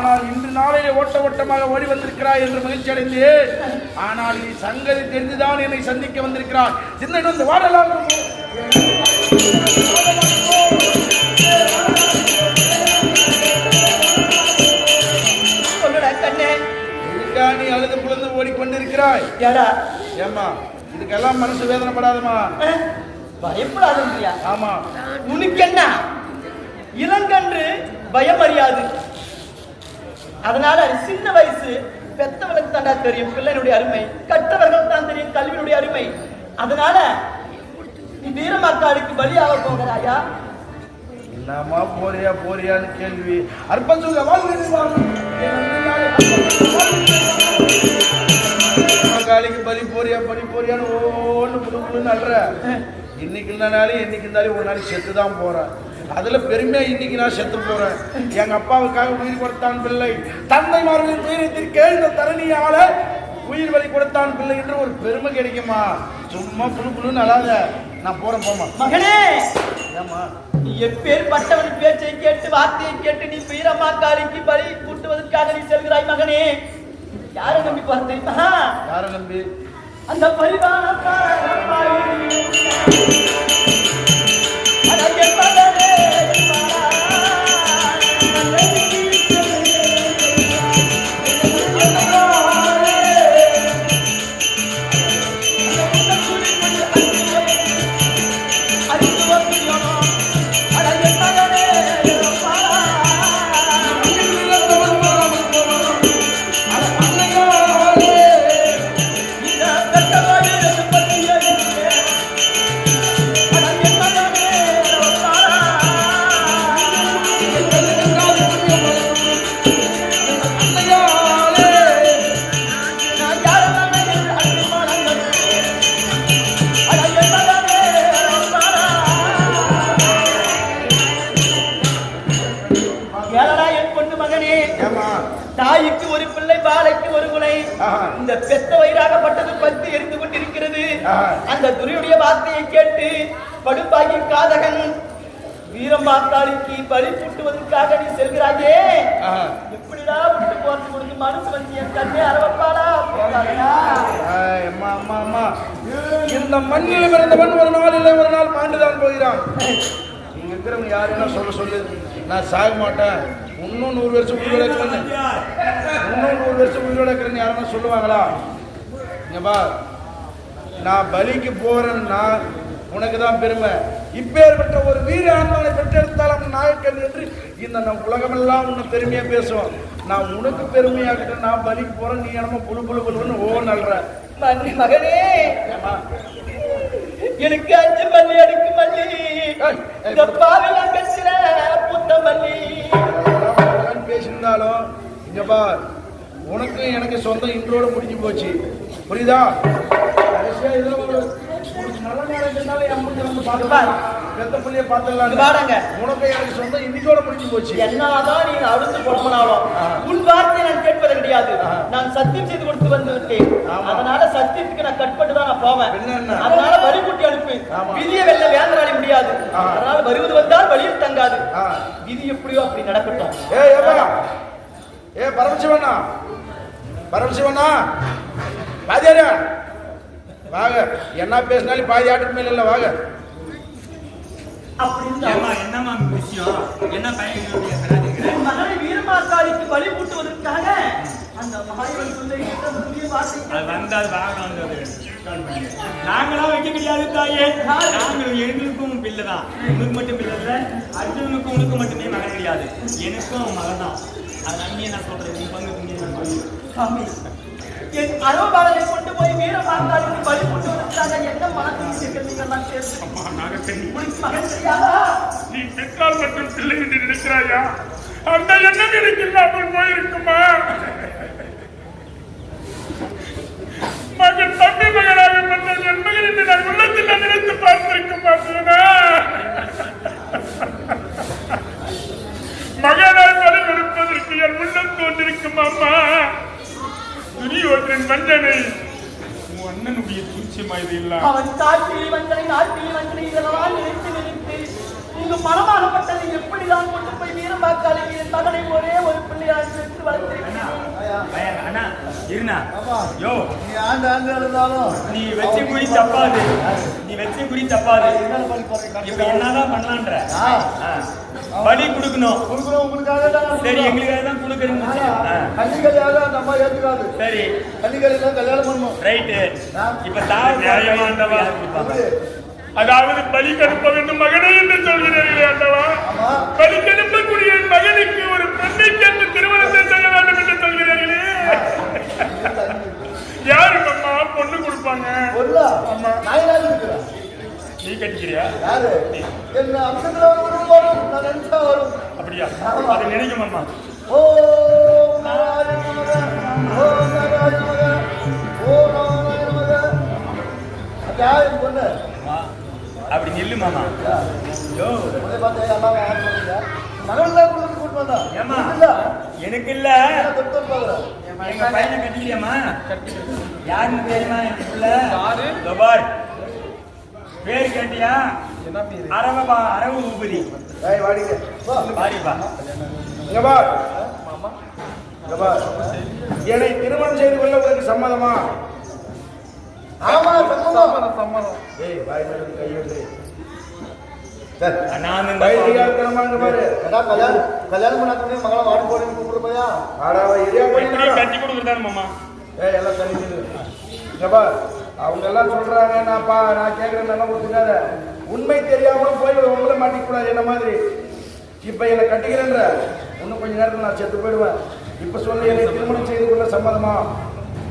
ஆனால் இன்று நாளிலே ஓட்ட ஓட்டமாக ஓடி வந்திருக்கிறாய் என்று மகிழ்ச்சி அடைந்தேன் ஆனால் நீ சங்கதி தெரிந்துதான் என்னை சந்திக்க வந்திருக்கிறாய். சின்ன வந்து வாடலாம்? நீ அழுது புலந்து ஓடிக்கொண்டிருக்கிறாய்? ஏம்மா இதுக்கெல்லாம் மனசு வேதனைப்படாதம்மா. அஹ், பயப்படாதீங்கய்யா. ஆமா. உனக்கு என்ன இளங்கன்று பயம் அறியாது அதனால சின்ன வயசு பெத்தவனுக்கு தாண்டா தெரியும் பிள்ளையினுடைய அருமை கற்றவர்கள் தான் தெரியும் கல்வியினுடைய அருமை. அதனால நீ வீரமாக்காளுக்கு பலியாக போகிறாயா? என்னம்மா போறியா போறியான்னு கேள்வி. அற்பம் சொல்ல காலிக்கு பலி போறியா பலி போறியான்னு ஓன்னு புது புதுன்னு அல்ற இன்னைக்கு இல்லைனாலும் என்னைக்கு இருந்தாலும் ஒரு நாளைக்கு செத்து தான் போறேன் அதுல பெருமையா இன்னைக்கு நான் செத்து போறேன். எங்க அப்பாவுக்காக உயிர் கொடுத்தான் பிள்ளை. தந்தை மார்களின் உயிரத்திற்கு இந்த தரணியால உயிர் வலி கொடுத்தான் பிள்ளை என்று ஒரு பெருமை கிடைக்குமா? சும்மா புழு புழுன்னு அழாத. நான் போறேன் போமா மகனே ஏமா நீ எப்பேற்பட்டவன் பேச்சை கேட்டு வார்த்தையை கேட்டு நீ வீரமாக்காளிக்கு பலி கூட்டுவதற்காக நீ செல்கிறாய் மகனே. யாரை நம்பி போற தெரியுமா? யார நம்பி? அந்த பரிவான அந்த துரியுடைய வார்த்தையை கேட்டு படுப்பாகி காதகன் வீரமாத்தாளிக்கு பலி கூட்டுவதற்காக நீ செல்கிறாயே. எப்படிடா விட்டு போறது உனக்கு மனசு வந்து என் அம்மா அம்மா இந்த மண்ணில் பிறந்தவன் ஒரு நாள் இல்லை ஒரு நாள் பாண்டுதான் போகிறான். இங்க இருக்கிறவங்க யாரு என்ன சொல்ல சொல்லு. நான் சாக மாட்டேன். இன்னும் நூறு வருஷம் உயிரோட இன்னும் நூறு வருஷம் உயிரோட இருக்கிறேன்னு யாருன்னா சொல்லுவாங்களா? இங்க நான் பலிக்கு போறேன்னா உனக்கு தான் பெருமை. இப்பேற்பட்ட ஒரு வீர ஆண்மனை பெற்றெடுத்தாலும் நாயக்கன் என்று இந்த நம் உலகமெல்லாம் உன்னை பெருமையா பேசுவோம் நான் உனக்கு பெருமையாகிட்ட நான் பலிக்கு போறேன் நீ என்னமோ புழு புழு புழுன்னு ஓ நல்ற. மகனே! எனக்கு அஞ்சு மல்லி அடுக்கு மல்லி. இந்த பாவில கசில புத்த மல்லி. பேசியிருந்தாலும் இங்க பார் உனக்கும் எனக்கு சொந்தம் இன்றோட முடிஞ்சு போச்சு. புரியுதா? உனக்கு எனக்கு சொந்தம் இன்னைக்கோட முடிஞ்சு போச்சு. என்னதான் நீ அழுத்து புலம்பனாலும் ஆ. உன் வார்த்தையை நான் கேட்பது கிடையாது. நான் சத்தியம் செய்து கொடுத்து வந்து விட்டேன். அதனால சத்தியத்துக்கு நான் கட்பட்டு தான் நான் போவேன்? அதனால வரி கூட்டி அனுப்பு. விதியை வெல்ல வேந்தராடி முடியாது. அதனால வருவது வந்தால் வழியில் தங்காது. விதி எப்படியோ அப்படி நடக்கட்டும். ஏ ஏ பரமசிவண்ணா. பரமசிவண்ணா. பாதியாரா வாங்க. என்ன பேசினாலும் பாதி ஆட்டுக்கு மேல இல்ல வாங்க. விஷயம்? என்ன பையன் மகனை வீரமாக்காளிக்கு பலி கூட்டுவதற்காக அந்த மகாயவன் சொல்லுகின்ற புதிய வார்த்தை அது வந்தால் வாங்கலாம் நாங்களா வைக்க முடியாது தாயே நாங்கள் எங்களுக்கும் பிள்ளை தான். உனக்கு மட்டும் பிள்ளை இல்லை அர்ஜுனுக்கும் உனக்கு மட்டுமே மகன் கிடையாது. எனக்கும் மகன் தான். அது அங்கேயே நான் சொல்றேன். பங்கு நான் சாமி என் அருவபாலனை கொண்டு போய் வீரமாக்காளிக்கு பலி கூட்டுவதற்காக என்ன மனத்தில் இருக்கிறீர்கள் நான் உனக்கு மகன் தெரியாதா நீ பெற்றால் மற்றும் பிள்ளை என்று நினைக்கிறாயா? அந்த எண்ணம் எனக்கு இல்லாமல் போயிருக்குமா? மகன் தம்பி மகனாக பெற்ற என் மகன் என்று நான் உள்ளத்தில் நினைத்து பார்த்திருக்க மாட்டேனா மகனாய் பலி கொடுப்பதற்கு என் உள்ளம் தோன்றிருக்கும் அம்மா துரியோதனன் மன்னனை உன் அண்ணனுடைய சூழ்ச்சியமா இது இல்ல அவன் தாழ்த்தி வந்தனை நாட்டி வந்தனை இதெல்லாம் நினைத்து நினைத்து இங்கு மனமாகப்பட்டதை எப்படிதான் கொண்டு போய் வீரமாக்காளிக்கு என் மகனை ஒரே ஒரு பிள்ளையாக பெற்று வளர்த்திருக்கிறான் பையன், அண்ணா இருண்ணா யோ நீ ஆண்டு நீ வச்ச குறி தப்பாது. நீ வச்ச குறி தப்பாது. இப்ப என்னதான் பண்ணலான்ற. பலி கொடுக்கணும். கொடுக்குறோம் உங்களுக்காக தான் சரி எங்களுக்காக தான் கொடுக்குறீங்க கன்னிகளையாக அந்த அம்மா ஏற்றுக்காது சரி. தான் கல்யாணம் பண்ணணும். ரைட்டு. இப்ப தாவ நியாயமானவா. அதாவது பலி கனுப்ப வேண்டும் மகனே என்று சொல்கிறீர்களே அல்லவா? ஆமா. பலி கனுப்பக்கூடிய என் மகனுக்கு ஒரு பெண்ணை கேட்டு திருமணத்தை செய்ய வேண்டும் என்று சொல்கிறீர்களே. யாரு அம்மா பொண்ணு கொடுப்பாங்க. பொருளா நான் என்ன இருக்கிறேன் நீ கட்டிக்கிறியா? யாரு? என்ன அம்சத்துல வரும் வரும். நான் நினைச்சா வரும். அப்படியா? அதை நினைக்கும் அம்மா ஓ நாராயண நமக. ஓ நாராயண நமக. ஓ நாராயண நமக. அது யார் பொண்ணு? அப்படி நில்லு மாமா. யோ. உடனே பார்த்தா அம்மா யார் மகள் கூட்டு வந்தா? இல்ல எனக்கு இல்ல. எங்க பையனை கட்டிக்கிறியாமா யாருன்னு தெரியுமா என் புள்ள இதோ பார் பேர் கேட்டியா? அரவபா அரவு உபதி ஏய் வாடிங்க. வா. பாரிப்பா இங்க பார் இங்க பார் என்னை திருமணம் செய்து கொள்ள உனக்கு சம்மதமா? ஆமா சம்மதம். சம்மதம் ஏய் வாய் மேல கை வைத்து நான் இந்த கல்யாணம் பண்ணாதே மகள வாடி போடுன்னு கூப்பிடு பையா. ஆடாவா எரியா எப்படி பண்ணி கட்டி கொடுக்குறதா மாமா? ஏய் எல்லாம் தண்ணி பார் அவங்க எல்லாம் சொல்றாங்க நான் பா நான் கேட்கறேன் நல்லா ஒத்துக்காத. உண்மை தெரியாமலும் போய் உங்களை மாட்டிக்க கூடாது என்ன மாதிரி? இப்ப என்னை கட்டிக்கிறேன்ற. இன்னும் கொஞ்ச நேரத்துல நான் செத்து போயிடுவேன். இப்ப சொல்லு என்னை திருமணம் செய்து கொள்ள சம்மதமா?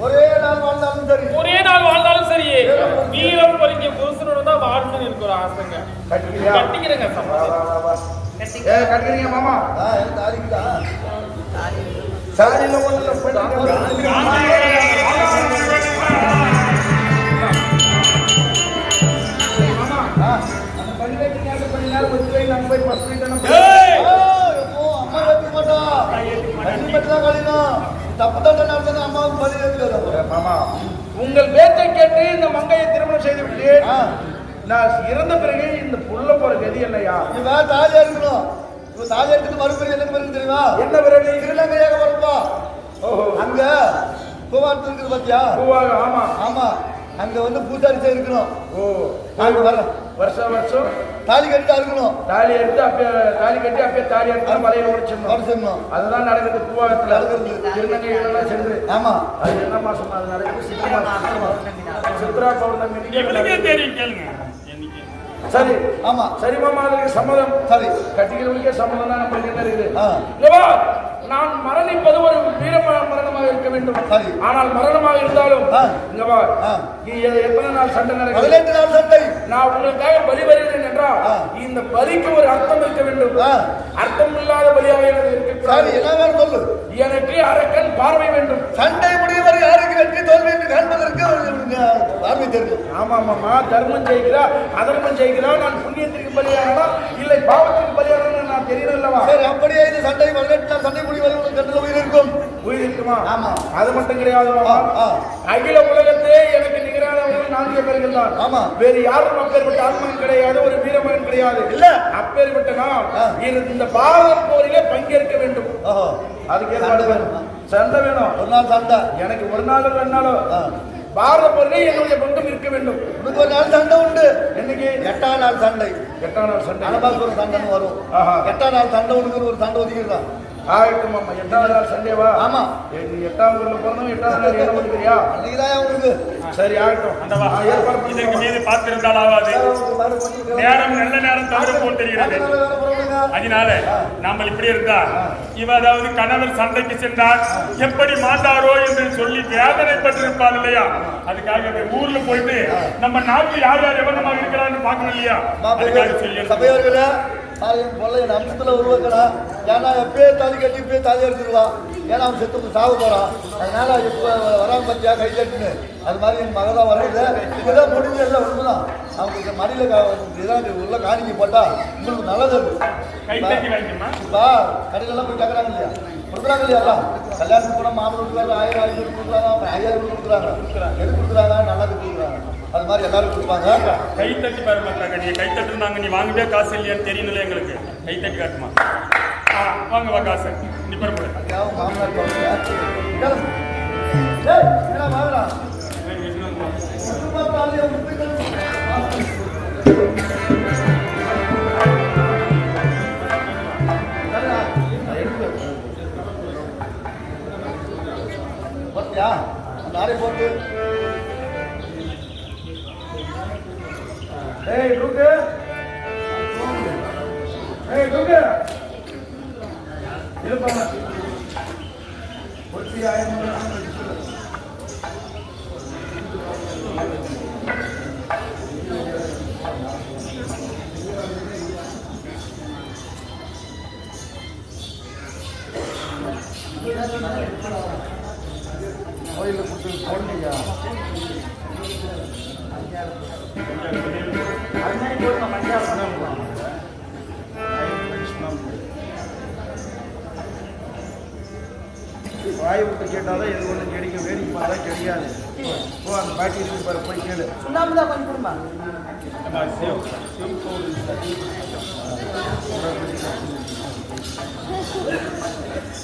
ஒரே நாள் வாழ்ந்தாலும் சரி. ஒரே நாள் வாழ்ந்தாலும் சரி. வீரம் பொறிக்க புருஷனோட தான் வாழணும்னு எனக்கு ஒரு ஆசைங்க கட்டிக்கிறேங்க கட்டிக்கிறீங்க மாமா? தாரிக்குதா சாரியில நம்ம போய் ஏய்! அம்மா கட்டி மட்டும் கழியணும் தப்பு தண்டனை நடந்தது அம்மாவுக்கு பலி ஏத்துக்காது மாமா உங்கள் பேச்சை கேட்டு இந்த மங்கையை திருமணம் செய்து விட்டேன் ஆ. நான் இறந்த பிறகு இந்த புள்ள போற கதி இல்லையா இவன் தாலியா இருக்கணும். இவன் தாலியா இருக்கிறது மறுபடியும் என்ன பிறகு தெரியுமா? என்ன பிறகு? திருநங்கையாக வரப்பா அங்க பூவாரத்து இருக்குது பாத்தியா? பூவாக ஆமா. ஆமா. அங்க வந்து பூசாரி இருக்கணும். ஓ. நாங்க வர்றோம் வருஷம் வருஷம்? தாலி கட்டிட்டா இருக்கணும் தாலி எடுத்து அப்பயே தாலி கட்டி அப்பயே தாலி எடுத்து மலையில உடைச்சிடணும் உடைச்சிடணும். அதுதான் நடக்குது. பூவாகத்துல நடக்குது. திருநங்கைகள் சென்று. ஆமா. அது என்ன மாசம் அது நடக்குது. சித்திரை மாசம் சித்ரா பௌர்ணமி தெரியும் கேளுங்க. சரி. ஆமா. சரி மாமா அதுக்கு சம்மதம். சரி. கட்டிக்கிறவங்களுக்கே சம்மதம் தான் நம்மளுக்கு என்ன இருக்குது. நான் மரணிப்பது ஒரு வீர மரணமாக இருக்க வேண்டும். சரி. ஆனால் மரணமாக இருந்தாலும். இங்க வா. எத்தனை நாள் சண்டை நடக்குது? பதினெட்டு நாள் சண்டை. நான் உங்களுக்காக பலி வருகிறேன் என்றால். இந்த பலிக்கு ஒரு அர்த்தம் இருக்க வேண்டும். அர்த்தம் இல்லாத பலியாக எனக்கு இருக்கக்கூடாது. சொல்லு? எனக்கு அரக்கன் பார்வை வேண்டும். சண்டை முடிவரை யாருக்கு வெற்றி தோல்வி என்று காண்பதற்கு பார்வை தெரியும் ஆமா மாமா தர்மம் ஜெயிக்கிறா அதர்மம் ஜெயிக்கிறா. நான் புண்ணியத்திற்கு பலியாகனா இல்லை பாவத்திற்கு பலியாகணும் நான் தெரியணும் அல்லவா சரி அப்படியே இது சண்டை நாள் சண்டை முடிவரை உனக்கு கண்டில் உயிர் இருக்கும் உயிர் இருக்குமா ஆமா. அது மட்டும் கிடையாது. அகில உலகத்திலே எனக்கு நிகரானவர்கள் நான்கு பேர்கள் தான் ஆமா. வேறு யாரும் அப்பேற்பட்ட ஆத்மன் கிடையாது ஒரு வீரமகன் கிடையாது இல்ல. அப்பேற்பட்ட நான். இந்த- பாரத போரிலே பங்கேற்க வேண்டும் அதுக்கு சண்டை வேணுமா? வேணும் சண்டை வேணும் ஒரு நாள் சண்டை எனக்கு ஒரு நாள் ரெண்டு நாளோ ஆ. பாரத என்னுடைய பங்கம் இருக்க வேண்டும். உனக்கு ஒரு நாள் சண்டை உண்டு. என்னைக்கு? எட்டாம் நாள் சண்டை. எட்டாம் நாள் சண்டை. ஒரு சண்டைன்னு வரும். எட்டாம் நாள் சண்டை உனக்கு ஒரு சண்டை ஒதுக்கிடுறான். ஆகட்டும் எட்டாவது நாள் சண்டேவா ஆமா. எட்டாம் ஊர்ல பிறந்தவன் எட்டாவது நாள் என்ன ஒதுக்குறியா அன்னைக்குதான் உனக்கு சரி ஆகட்டும். இதற்கு மீது பார்த்திருந்தால் ஆகாது. நேரம் நல்ல நேரம் தவிர போல் தெரிகிறது. அதனால நாம இப்படி இருந்தா இவ அதாவது கணவர் சண்டைக்கு சென்றார் எப்படி மாட்டாரோ என்று சொல்லி வேதனைப்பட்டிருப்பார் இல்லையா? அதுக்காக ஊர்ல போயிட்டு நம்ம நாட்டுல யார் யார் எவனமாக இருக்கிறான்னு பார்க்கணும் இல்லையா? அதுக்காக சொல்லி என் பொல்ல என் அம்சத்தில் உருவாக்கணும் ஏன்னா எப்பயே தாலி கட்டி இப்பயே தாலி எடுத்துருவான் ஏன்னா அவன் செத்து சாக போகிறான் அதனால் இப்போ வராம பத்தியா கை தட்டுன்னு அது மாதிரி என் மக தான் வர்றது இதெல்லாம் முடிஞ்சு எல்லாம் உண்மைதான். அவங்களுக்கு மடியில் இதான் உள்ள காணிக்கை போட்டால் உங்களுக்கு நல்லது இப்போ கடையிலலாம் போய் கேட்குறாங்க இல்லையா? கொடுக்குறாங்க இல்லையா கல்யாணத்துக்கு போனால் மாமன் வீட்டுக்காரர் ஆயிரம் ஆயிரம் கொடுக்குறாங்க அப்புறம் ஐயாயிரம் கொடுக்குறாங்க. எது கொடுக்குறாங்க? நல்லது கொடுக்குறாங்க. அது மாதிரி எல்லாரும் கொடுப்பாங்க. கை தட்டி பாரு மக்கா நீ கை தட்டுனாங்க நீ வாங்கவே காசு இல்லையான்னு தெரியணும்ல எங்களுக்கு. கை தட்டி காட்டுமா? வாங்க வா காசு. நீ பரப்பு யாவும் மாமனார் பாருங்க ஏய் என்ன வாங்கடா குடும்பத்தாலே பார்த்தியா நாளை போட்டு ஏய் ருக்கு ஏய் ருக்கு கோயிலில் கொடுத்து போடலையா வாய் விட்டு கேட்டாலும் எது ஒன்றும் கிடைக்கும் வேடிக்கை பார்த்தா கிடையாது ஓ அந்த பாட்டி இருக்கு பாரு போய் கேளு சுண்ணாம்பு தான் கொஞ்சம் கொடுமா சொல்லு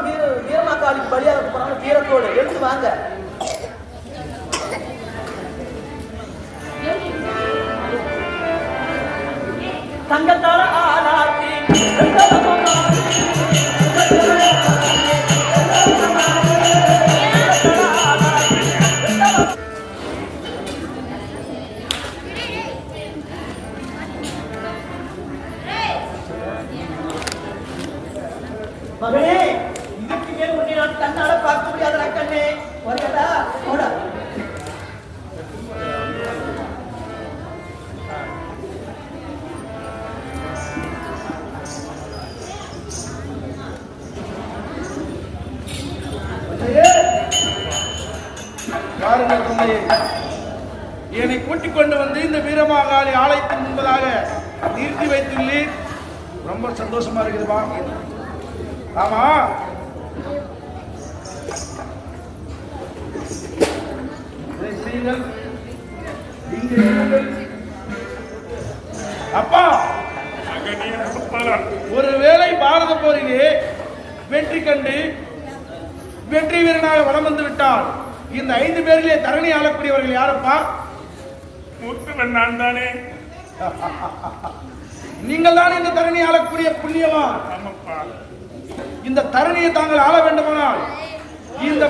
எல்லாரும் வீர வீரமாக்காளிக்கு பலியாக போறாங்க. வீரத்தோடு எழுந்து வாங்க. தங்கத்தால ஆளாத்தி அப்பா! ஒருவேளை பாரத போரிலே வெற்றி கண்டு வெற்றி வீரனாக வலம் வந்து விட்டால் இந்த ஐந்து பேரிலே தரணி ஆளக்கூடியவர்கள் யாரப்பா? மூத்தவன் நான் தானே. நீங்கள் தான் இந்த தரணி ஆளக்கூடிய புண்ணியவான். இந்த தரணியை தாங்கள் ஆள வேண்டுமானால் இந்த